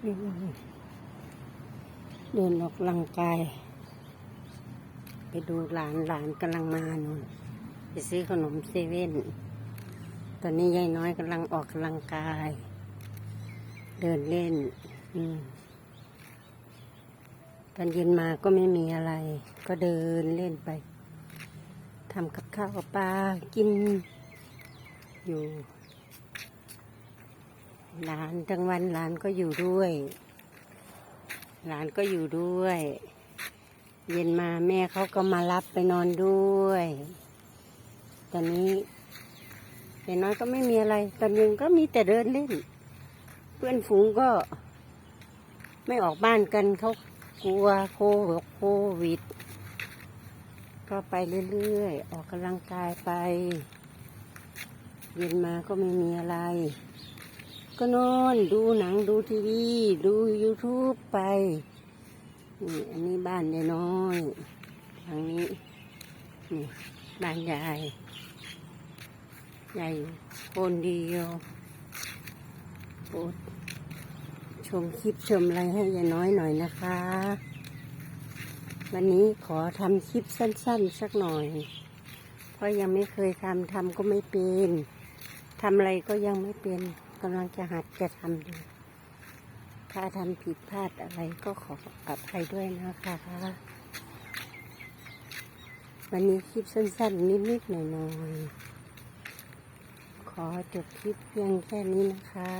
เดินออกกำลังกาย ไปดูหลานหลานกำลังมานู่นไปซื้อขนมเซเว่น ตอนนี้ยายน้อยกำลังออกกำลังกาย เดินเล่น อืมตอนเย็นมาก็ไม่มีอะไร ก็เดินเล่นไปทำกับข้าวกับปลากินอยู่ หลานทั้งวันหลานก็อยู่ด้วย หลานก็อยู่ด้วย เย็นมาแม่เขาก็มารับไปนอนด้วย ตอนนี้อย่างน้อยก็ไม่มีอะไร ตอนเย็นก็มีแต่เดินเล่น เพื่อนฝูงก็ ไม่ออกบ้านกันเขากลัวโควิดโควิด ก็ไปเรื่อยๆ ออกกำลังกายไป เย็นมาก็ไม่มีอะไร ก็นอนดูหนังดูทีวี ดู YouTube ไปนี่อันนี้บ้านยายน้อยทางนี้นี่บ้านยายยายอยู่คนเดียวโปรดชมคลิปชมอะไรให้ยายน้อยหน่อยนะคะ วันนี้ขอทำคลิปสั้นๆ สักหน่อย เพราะยังไม่เคยทำทำก็ไม่เป็นทำอะไรก็ยังไม่เป็น กำลังจะหัดจะทำดู ถ้าทำผิดพลาดอะไรก็ขออภัยด้วยนะคะวันนี้คลิปสั้นๆ นิดๆหน่อยๆขอจบคลิปเพียงแค่นี้นะคะ